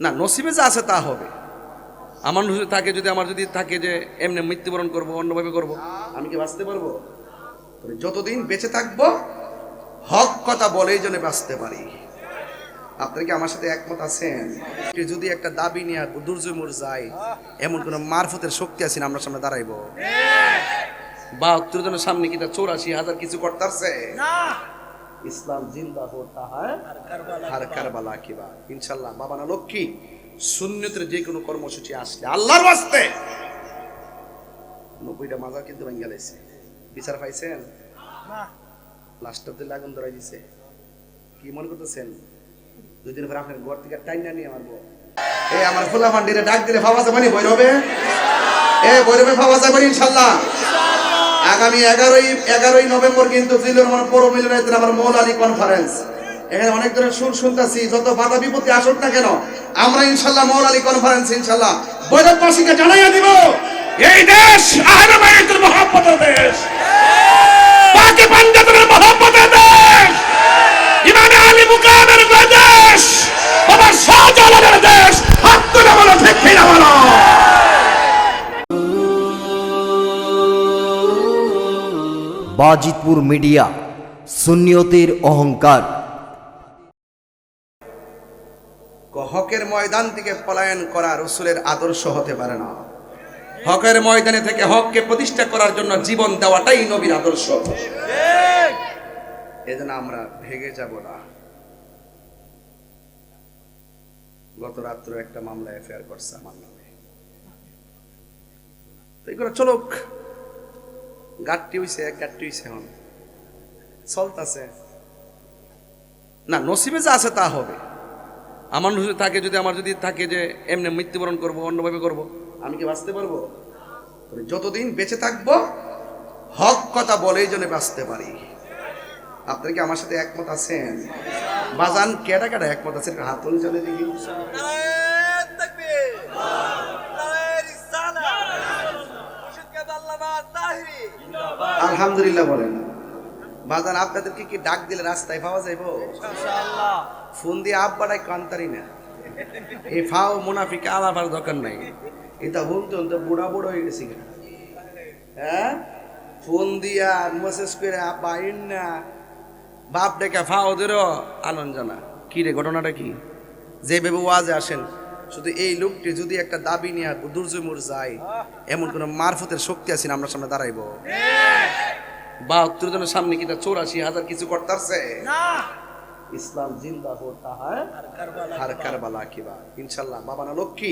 না, নসিবে যা আছে তা হবে। আমার নসিবে থাকে যদি, আমার যদি থাকে যে এমনি মৃত্যুবরণ করব, অন্যভাবে করব, আমি কি বাঁচতে পারব? যতদিন বেঁচে থাকব, হক কথা বলেই যেন বাঁচতে পারি। আপনারা কি আমার সাথে একমত আছেন? যদি একটা দাবি নিয়ে দুর্জমুর যায়, এমন কোন মারফতের শক্তি আছে না, আমরা সামনে দাঁড়াইব? বাহাত্তর জনের সামনে কি তা চৌরাশি হাজার কিছু করতেছে? ইসলাম জিন্দা হো তাহার হার কারবালা। কিবা ইনশাল্লাহ বাবা না লক্ষ্মী শূন্যতের যে কোনো কর্মসূচি আসলে আল্লাহর বাস্তে নব্বইটা মাজার কিন্তু ভেঙে গেছে। বিচার পাইছেন? লাস্ট অব্দি লাগুন ধরাই দিছে। কি মনে করতেছেন? দুই দিন পরে আপনার ঘর থেকে টাইনা নিয়ে মারবো এই আমার ফুলা ফান্ডিরে ডাক দিলে ভাবা যাবে বৈরবে এ বৈরবে ভাবা যাবে ইনশাল্লাহ আগামী এগারোই এগারোই নভেম্বর কিন্তু পৌর মিলনায়তের আমার মৌল আলী কনফারেন্স এখানে অনেক ধরনের সুর শুনতেছি, যত বাধা বিপত্তি আসুক না কেন, আমরা ইনশাল্লাহ মৌল আলী কনফারেন্স ইনশাল্লাহ। বৈরববাসীকে জানাইয়া দিব, এই দেশ বাজিতপুর মিডিয়া, সুন্নিয়তের অহংকার। হকের ময়দান থেকে পলায়ন করা রসুলের আদর্শ হতে পারে না। হকের ময়দানে থেকে হককে প্রতিষ্ঠা করার জন্য জীবন দেওয়াটাই নবীর আদর্শ। এজন্য আমরা ভেঙে যাব না। গত রাত্র একটা মামলা এফআইআর করছে আমার নামে। তো এগুলো চলুক। গাটটি হইছে, এক গাটটি হইছে এখন। চলতাছে না, নসিবে যা আছে তা হবে। আমার নসিবে থাকে যদি, আমার যদি থাকে যে এমনি মৃত্যুবরণ করব, অন্যভাবে করব, আমি কি বাঁচতে পারব? যতদিন বেঁচে থাকব, হক কথা বলেই জন্য বাঁচতে পারি। আপনারা কি আমার সাথে একমত আছেন? বাজান কেটা কেটা একমত আছেন? হাত তুলে চলে দেখি। আলহামদুলিল্লাহ বলেন। বাজার আপনাদেরকে কি ডাক দিলে রাস্তায় পাওয়া যাইব? ফোন দিয়ে আব্বাটাই কান্তারি না। এই ফাও মুনাফিকে আলাপার দরকার নাই। এটা বলতে বলতে বুড়া বুড়ো হয়ে গেছি হ্যাঁ? ফোন দিয়া মেসেজ করে আব্বা না। বাপ ডেকে ফাও দের আনন্দ জানা। কি রে ঘটনাটা কি? যে ভেবে ওয়াজে আসেন। শুধু এই লোকটি যদি একটা দাবি নিয়ে দুর্জমুর যায় এমন কোন মারফতের শক্তি আছে না আমরা সামনে দাঁড়াইব? বাহাত্তর জনের সামনে কি চৌরাশি হাজার কিছু করতেছে? ইসলাম জিন্দা হো তাহার হার কারবালা কিবা ইনশাল্লাহ বাবা না লক্ষ্মী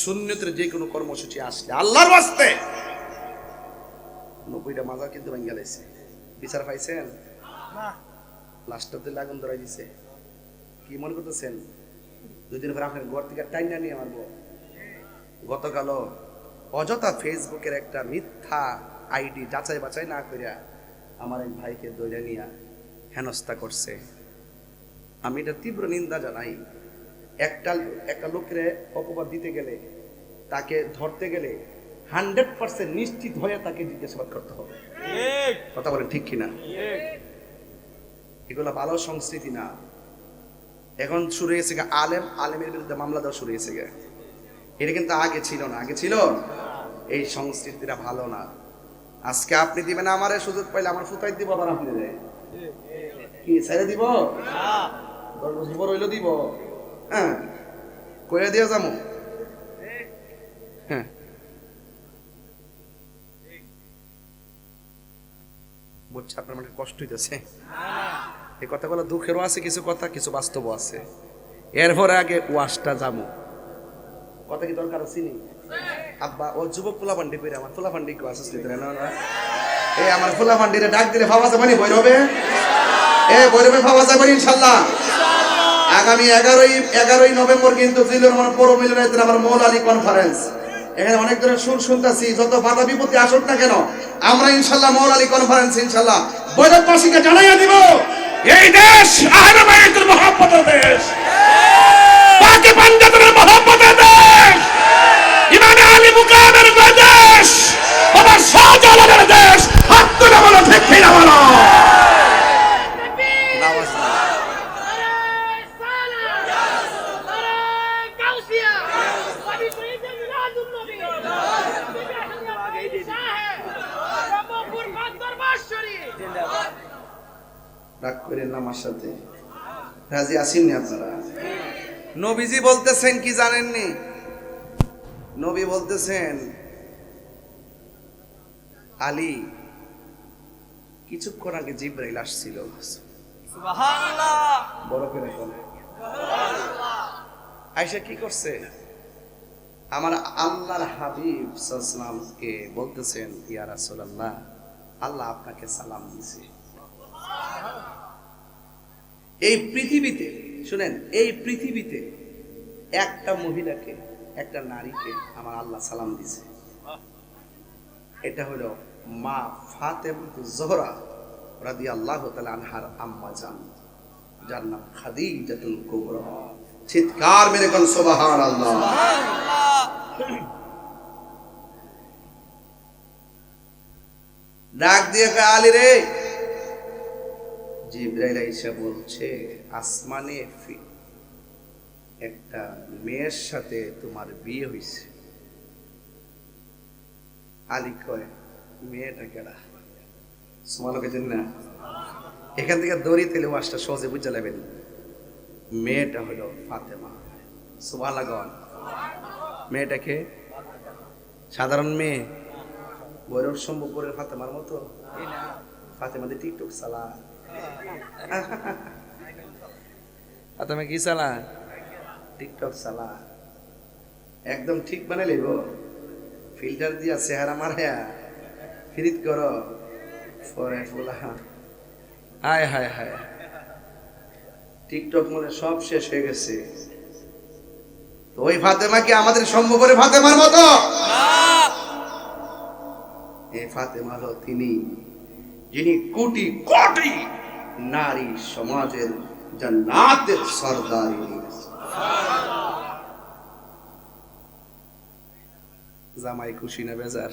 শূন্যতের যে কোনো কর্মসূচি আসলে আল্লাহর বাস্তে নব্বইটা মাজার কিন্তু ভেঙে গেছে। বিচার পাইছেন? লাস্ট অব্দি লাগুন ধরাই দিছে। কি মনে করতেছেন? দুই দিন পরে আপনার ঘর থেকে টাইনা নিয়ে মারবো গতকাল অযথা ফেসবুকের একটা মিথ্যা আইডি যাচাই বাছাই না করিয়া আমার এক ভাইকে দৈরা নিয়া হেনস্থা করছে। আমি এটা তীব্র নিন্দা জানাই। একটা একটা লোকের অপবাদ দিতে গেলে তাকে ধরতে গেলে হান্ড্রেড পার্সেন্ট নিশ্চিত হয়ে তাকে জিজ্ঞাসাবাদ করতে হবে। কথা বলেন ঠিক কিনা? এগুলো ভালো সংস্কৃতি না। এখন শুরু হয়েছে আলেম, আলেমের বিরুদ্ধে মামলা দেওয়া শুরু হয়েছে এটা কিন্তু আগে ছিল না, আগে ছিল? এই সংস্কৃতিটা ভালো না। আজকে আপনি দিবেন আমারে সুযোগ পাইলে আমার ফুতাই দিব আবার আপনি দেয় কি, ছেড়ে দিব? দিব। হ্যাঁ কয়ে দিয়ে যাব হ্যাঁ। বুঝছে, আপনার মানে কষ্ট হইতেছে। এই কথাগুলো দুঃখেরও আছে, কিছু কথা, কিছু বাস্তবও আছে। এরপরে আগে ওয়াশটা যাব কথা কি দরকার আছে নি? আব্বা, ও যুবক পোলা পান্ডি কইরা আমার পোলা পান্ডি কেউ আসিস না না এই আমার পোলা পান্ডিরে ডাক দিলে ভাবা যাবে নি বৈরবে এ বৈরবে ভাবা যাবে ইনশাল্লাহ। আগামী এগারোই এগারোই নভেম্বর কিন্তু জিলোর আমার পৌর মিলনায়তের আমার মৌল আলী কনফারেন্স এখানে অনেক ধরনের সুর শুনতেছি, যত বাধা বিপত্তি আসুক না কেন, আমরা ইনশাল্লাহ মৌল আলী কনফারেন্স ইনশাল্লাহ। বৈরববাসীকে জানাইয়া দিব। এই দেশ আহলে বাইতুল মুহাম্মদের দেশ। পাকি পাঞ্জাবের মুহাম্মদের দেশ। ইমামে আলী মুকামের দেশ। বাবা শাহজালালের দেশ হাত তুলে বলো ঠিক কিনা বলো আওয়াজ না। রাগ করেন না আমার সাথে। রাজি আসেননি আপনারা? নবীজি বলতেছেন কি জানেননি? নবী বলতেছেন আলী কিছুক্ষণ আগে জিব্রাইল আসছিল। সুবহানাল্লাহ। এখন আয়সা কি করছে? আমার আল্লাহর হাবিব বলতেছেন ইয়া রাসূলুল্লাহ আল্লাহ আপনাকে সালাম দিছে এই পৃথিবীতে শুনেন এই পৃথিবীতে একটা মহিলাকে একটা নারীকে আমার আল্লাহ সালাম দিছে এটা হলো মা ফাতেমাতু জোহরা রাদিয়াল্লাহু তাআলা আনহার আম্মা জান যার নাম খাদিজাতুল কুবরা। চিৎকার মেরে কোন সুবহানাল্লাহ। ডাক দিয়ে আলী রে জিব্রাইল আইসা বলছে, আসমানে একটা মেয়ের সাথে তোমার বিয়ে হয়েছে আলী কয়, মেয়েটা কেডা? সুমালোকে না। এখান থেকে দড়ি তেলে ওয়াশটা সহজে বুঝে নেবেন মেয়েটা হলো ফাতেমা। সুবালাগন মেয়েটাকে সাধারণ মেয়ে। বৈরব সম্ভব করে ফাতেমার মতো? ফাতেমাদের টিকটক চালা ফাতেমা কি চালা? টিকটক চালা। একদম ঠিক বানাইলে গো ফিল্টার দিয়া চেহারা মারায়া ফিরিত করো। পরে বলা হায় হায় হায়। টিকটক মনে সব শেষ হয়ে গেছে। তো ওই ফাতেমা কি আমাদের সম্ভবের ফাতেমার মতো? এই ফাতেমা হলো তিনি যিনি কোটি কোটি নারী সমাজের জান্নাতের সর্দারি জামাই খুশি না বেজার?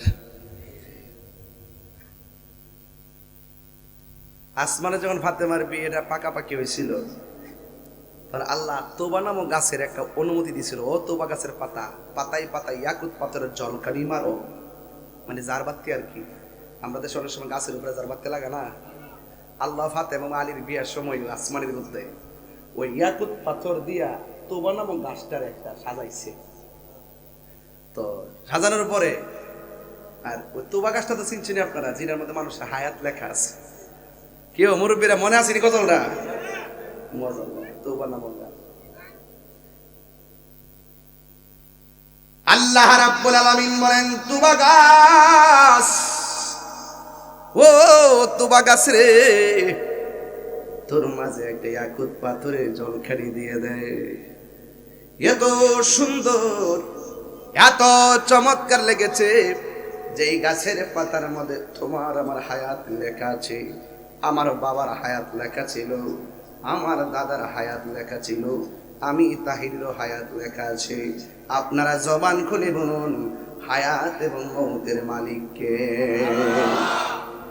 আসমানে যখন ফাতেমার বিয়েটা পাকাপাকি হয়েছিল তখন আল্লাহ তোবা নামক গাছের একটা অনুমতি দিছিল ও তোবা গাছের পাতা, পাতায় পাতায় ইয়াকুত পাথরের জল কানি মারো। মানে জার বাত্তি আর কি। আমরা দেশে অনেক সময় গাছের উপরে জার বাত্তি লাগে না? আল্লাহ ফাতে এবং আলীর বিয়ার সময় আসমানের মধ্যে ওই ইয়াকুত পাথর দিয়া তোবা নামক গাছটার একটা সাজাইছে। তো সাজানোর পরে আর ওই তোবা গাছটা তো চিনছেন আপনারা? যেটার মধ্যে মানুষের হায়াত লেখা আছে। কেউ মুরব্বীরা মনে আসেনি কতটা মজা তোবা নামক আল্লাহ রাব্বুল আলামিন বলেন তুবা গাছ তুবা গাছ রে তোর মাঝে একটা ইয়াকুত পাথরে জলখানি দিয়ে দেয়। এত সুন্দর, এত চমৎকার লেগেছে যেই গাছের পাতার মধ্যে তোমার আমার হায়াত লেখা আছে, আমার বাবার হায়াত লেখা ছিল, আমার দাদার হায়াত লেখা ছিল, আমি তাহিরেরও হায়াত লেখা আছে। আপনারা জবান খুলে বলুন, হায়াত এবং মৌতের মালিককে।